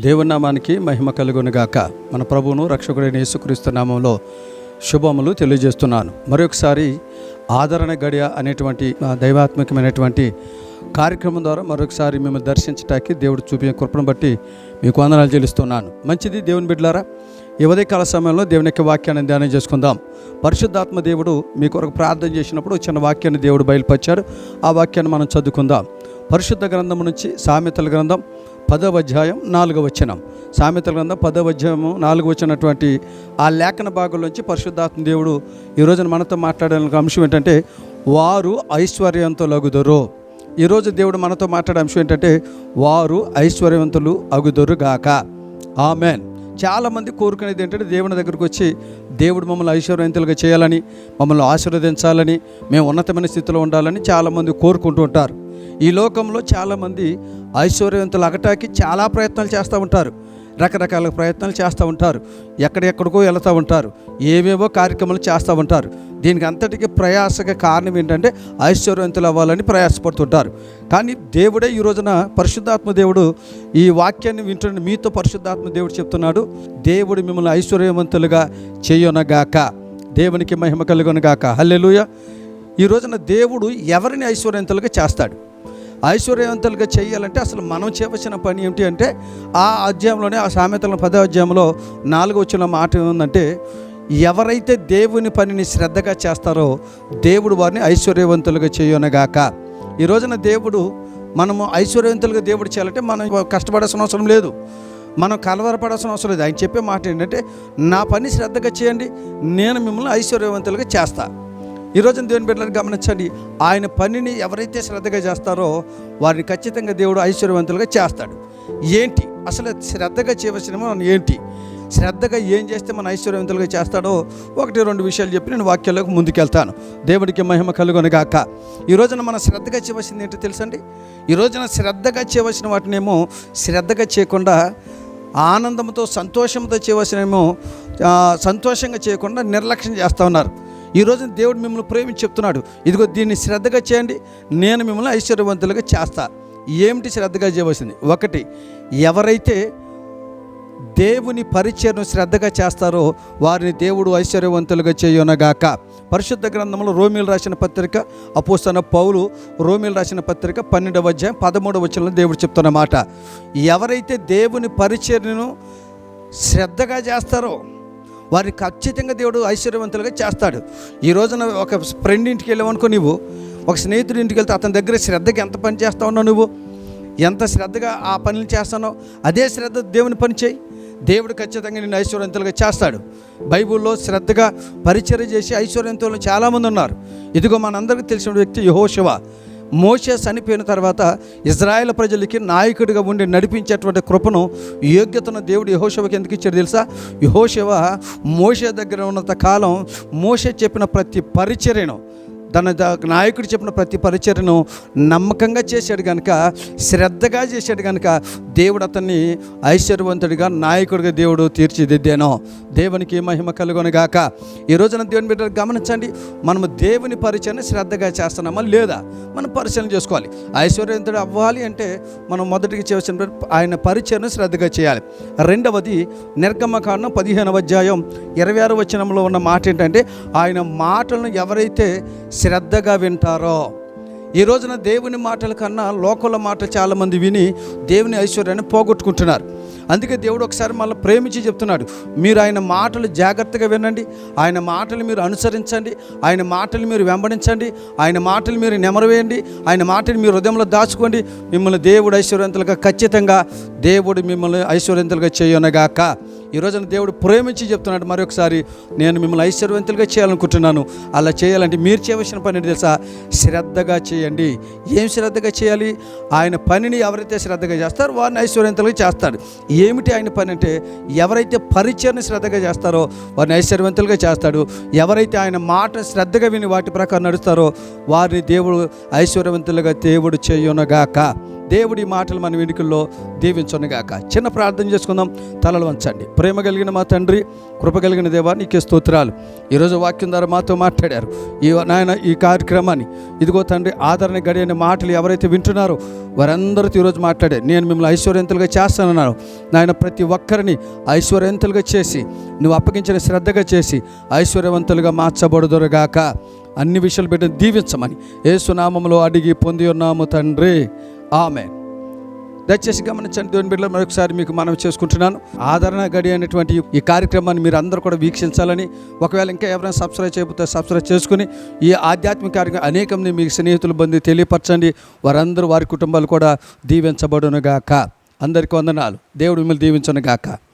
దేవునామానికి మహిమ కలుగునుగాక. మన ప్రభువును రక్షకుడైన యేసుక్రీస్తు నామంలో శుభములు తెలియజేస్తున్నాను. మరొకసారి ఆదరణ గడియ అనేటువంటి దైవాత్మకమైనటువంటి కార్యక్రమం ద్వారా మరొకసారి మేము దర్శించటానికి దేవుడు చూపిన కృపను బట్టి మీకు వందనాలు చెల్లిస్తున్నాను. మంచిది దేవుని బిడ్డలారా? ఈ ఉదయకాల సమయంలో దేవుని యొక్క వాక్యాన్ని ధ్యానం చేసుకుందాం. పరిశుద్ధాత్మ దేవుడు మీ కొరకు ప్రార్థన చేసినప్పుడు చిన్న వాక్యాన్ని దేవుడు బయలుపరిచాడు. ఆ వాక్యాన్ని మనం చదువుకుందాం. పరిశుద్ధ గ్రంథం నుంచి సామెతల గ్రంథం పదవ అధ్యాయం నాలుగవ వచనం. సామెతల గ్రంథం పదవ అధ్యాయము నాలుగు వచ్చినటువంటి ఆ లేఖన భాగంలోంచి పరిశుద్ధాత్మ దేవుడు ఈ రోజున మనతో మాట్లాడే అంశం ఏంటంటే వారు ఐశ్వర్యంతో లగుదరు. ఈరోజు దేవుడు మనతో మాట్లాడే అంశం ఏంటంటే వారు ఐశ్వర్యవంతులు అగుదరుగాక ఆమెన్. చాలామంది కోరుకునేది ఏంటంటే దేవుని దగ్గరకు వచ్చి దేవుడు మమ్మల్ని ఐశ్వర్యవంతులుగా చేయాలని మమ్మల్ని ఆశీర్వదించాలని మేము ఉన్నతమైన స్థితిలో ఉండాలని చాలామంది కోరుకుంటూ ఉంటారు. ఈ లోకంలో చాలామంది ఐశ్వర్యవంతులు అగటాకి చాలా ప్రయత్నాలు చేస్తూ ఉంటారు. రకరకాల ప్రయత్నాలు చేస్తూ ఉంటారు. ఎక్కడెక్కడికో వెళుతూ ఉంటారు. ఏవేవో కార్యక్రమాలు చేస్తూ ఉంటారు. దీనికి అంతటికి ప్రయాసగా కారణం ఏంటంటే ఐశ్వర్యవంతులు అవ్వాలని ప్రయాసపడుతుంటారు. కానీ దేవుడే ఈ రోజున పరిశుద్ధాత్మ దేవుడు ఈ వాక్యాన్ని వింటున్న మీతో పరిశుద్ధాత్మ దేవుడు చెప్తున్నాడు. దేవుడు మిమ్మల్ని ఐశ్వర్యవంతులుగా చేయనగాక. దేవునికి మహిమ కలుగునగాక. హల్లెలుయ. ఈ రోజున దేవుడు ఎవరిని ఐశ్వర్యవంతులుగా చేస్తాడు? ఐశ్వర్యవంతులుగా చేయాలంటే అసలు మనం చేయవలసిన పని ఏమిటి అంటే ఆ అధ్యాయంలోనే ఆ సామెతల పదో అధ్యాయంలో నాలుగు వచ్చిన మాట ఏముందంటే ఎవరైతే దేవుని పనిని శ్రద్ధగా చేస్తారో దేవుడు వారిని ఐశ్వర్యవంతులుగా చేయనగాక. ఈ రోజున దేవుడు మనము ఐశ్వర్యవంతులుగా దేవుడు చేయాలంటే మనం కష్టపడాల్సిన అవసరం లేదు. మనం కలవరపడాల్సిన అవసరం లేదు. ఆయన చెప్పే మాట ఏంటంటే నా పని శ్రద్ధగా చేయండి నేను మిమ్మల్ని ఐశ్వర్యవంతులుగా చేస్తాను ఈరోజు దేవుని బిడ్డలను గమనించండి. ఆయన పనిని ఎవరైతే శ్రద్ధగా చేస్తారో వారిని ఖచ్చితంగా దేవుడు ఐశ్వర్యవంతులుగా చేస్తాడు. ఏంటి? అసలు శ్రద్ధగా చేయవలసిన మనం ఏంటి? శ్రద్ధగా ఏం చేస్తే మన ఐశ్వర్యవంతులుగా చేస్తాడో ఒకటి రెండు విషయాలు చెప్పి నేను వాక్యాల్లోకి ముందుకెళ్తాను. దేవుడికి మహిమ కలుగొనగాక ఈ రోజున మనం శ్రద్ధగా చేయవలసింది ఏంటో తెలుసండి? ఈ రోజున శ్రద్ధగా చేయవలసిన వాటినేమో శ్రద్ధగా చేయకుండా ఆనందంతో సంతోషంతో చేయవలసినేమో సంతోషంగా చేయకుండా నిర్లక్ష్యం చేస్తూ ఉన్నారు. ఈరోజు దేవుడు మిమ్మల్ని ప్రేమించి చెప్తున్నాడు. ఇదిగో దీన్ని శ్రద్ధగా చేయండి. నేను మిమ్మల్ని ఐశ్వర్యవంతులుగా చేస్తా. ఏమిటి శ్రద్ధగా చేయవలసింది? ఒకటి ఎవరైతే దేవుని పరిచయను శ్రద్ధగా చేస్తారో వారిని దేవుడు ఐశ్వర్యవంతులుగా చేయనగాక. పరిశుద్ధ గ్రంథంలో రోమిలు రాసిన పత్రిక అపోస్తన పౌలు రోమిలు రాసిన పత్రిక పన్నెండవ అధ్యాయం పదమూడవ వచ్చిన దేవుడు చెప్తున్న మాట. ఎవరైతే దేవుని పరిచర్యను శ్రద్ధగా చేస్తారో వారిని ఖచ్చితంగా దేవుడు ఐశ్వర్యవంతులుగా చేస్తాడు. ఈ రోజున ఒక ఫ్రెండ్ ఇంటికి వెళ్ళావనుకో నువ్వు ఒక స్నేహితుడి ఇంటికి వెళ్తే అతని దగ్గర శ్రద్ధగా ఎంత పని చేస్తా ఉన్నావు నువ్వు? ఎంత శ్రద్ధగా ఆ పనులు చేస్తానో అదే శ్రద్ధ దేవుని పని చేయి. దేవుడు ఖచ్చితంగా నేను ఐశ్వర్యవంతులుగా చేస్తాడు. బైబిల్లో శ్రద్ధగా పరిచయం చేసి ఐశ్వర్యవంతులు చాలామంది ఉన్నారు. ఇదిగో మనందరికీ తెలిసిన వ్యక్తి యహోశివ మోషే చనిపోయిన తర్వాత ఇజ్రాయెల్ ప్రజలకి నాయకుడిగా ఉండి నడిపించేటువంటి కృపను యోగ్యతను దేవుడు యహోశివకి ఎందుకు ఇచ్చాడు తెలుసా? యహోశివ మోషే దగ్గర ఉన్నంత కాలం మోషే చెప్పిన ప్రతి పరిచర్యను తన నాయకుడు చెప్పిన ప్రతి పరిచర్ను నమ్మకంగా చేశాడు కనుక శ్రద్ధగా చేశాడు కనుక దేవుడు అతన్ని ఐశ్వర్యవంతుడిగా నాయకుడిగా దేవుడు తీర్చిదిద్దాను. దేవునికి మహిమ కలుగొని గాక. ఈ రోజున దేవుని బిడ్డలు గమనించండి మనము దేవుని పరిచయం శ్రద్ధగా చేస్తున్నామా లేదా? మనం పరిశీలన చేసుకోవాలి. ఐశ్వర్యవంతుడు అవ్వాలి అంటే మనం మొదటికి చేయవలసిన ఆయన పరిచయం శ్రద్ధగా చేయాలి. రెండవది నిర్గమకాండం పదిహేనవ అధ్యాయం ఇరవై ఆరు వచనంలో ఉన్న మాట ఏంటంటే ఆయన మాటలను ఎవరైతే శ్రద్ధగా వింటారో. ఈ రోజున దేవుని మాటల కన్నా లోకల మాటలు చాలామంది విని దేవుని ఐశ్వర్యాన్ని పోగొట్టుకుంటున్నారు. అందుకే దేవుడు ఒకసారి మళ్ళీ ప్రేమించి చెప్తున్నాడు మీరు ఆయన మాటలు జాగ్రత్తగా వినండి ఆయన మాటలు మీరు అనుసరించండి ఆయన మాటలు మీరు వెంబడించండి ఆయన మాటలు మీరు నెమరవేయండి ఆయన మాటలు మీరు హృదయంలో దాచుకోండి మిమ్మల్ని దేవుడు ఐశ్వర్యంతులుగా ఖచ్చితంగా దేవుడు మిమ్మల్ని ఐశ్వర్యంతులుగా చేయనగాక. ఈ రోజున దేవుడు ప్రేమించి చెప్తున్నాడు మరొకసారి నేను మిమ్మల్ని ఐశ్వర్యవంతులుగా చేయాలనుకుంటున్నాను. అలా చేయాలంటే మీరు చేయవలసిన పని తెలుసా? శ్రద్ధగా చేయండి. ఏం శ్రద్ధగా చేయాలి? ఆయన పనిని ఎవరైతే శ్రద్ధగా చేస్తారో వారిని ఐశ్వర్యవంతులుగా చేస్తాడు. ఏమిటి ఆయన పని అంటే ఎవరైతే పరిచయను శ్రద్ధగా చేస్తారో వారిని ఐశ్వర్యవంతులుగా చేస్తాడు. ఎవరైతే ఆయన మాట శ్రద్ధగా విని వాటి ప్రకారం నడుస్తారో వారిని దేవుడు ఐశ్వర్యవంతులుగా దేవుడు చేయునగాక. దేవుడి మాటలు మన వెనుకల్లో దీవించనుగాక. చిన్న ప్రార్థన చేసుకుందాం. తలలు వంచండి. ప్రేమ కలిగిన మా తండ్రి కృప కలిగిన దేవా నీకే స్తోత్రాలు. ఈరోజు వాక్యం ద్వారా మాతో మాట్లాడారు. ఈ నాయన ఈ కార్యక్రమాన్ని. ఇదిగో తండ్రి ఆదరణ గడియని మాటలు ఎవరైతే వింటున్నారో వారందరితో ఈరోజు మాట్లాడారు. నేను మిమ్మల్ని ఐశ్వర్యంతులుగా చేస్తానన్నాను. నాయన ప్రతి ఒక్కరిని ఐశ్వర్యవంతులుగా చేసి నువ్వు అప్పగించిన శ్రద్ధగా చేసి ఐశ్వర్యవంతులుగా మార్చబడుదురుగాక. అన్ని విషయాలు పెట్టి దీవించమని. ఏసునామంలో అడిగి పొంది ఉన్నాము తండ్రి. ఆమె దయచేసి గమనించండి దేవుని బిడ్డలు మరొకసారి మీకు మనం చేసుకుంటున్నాను. ఆదరణ గడి అనేటువంటి ఈ కార్యక్రమాన్ని మీరు అందరూ కూడా వీక్షించాలని ఒకవేళ ఇంకా ఎవరైనా సబ్స్క్రైబ్ చేయకపోతే సబ్స్క్రైబ్ చేసుకుని ఈ ఆధ్యాత్మిక కార్యక్రమం అనేకం మీ స్నేహితులు బంధు తెలియపరచండి. వారందరూ వారి కుటుంబాలు కూడా దీవించబడునుగాక. అందరికీ వందనాలు. దేవుడు మిమ్మల్ని దీవించనుగాక.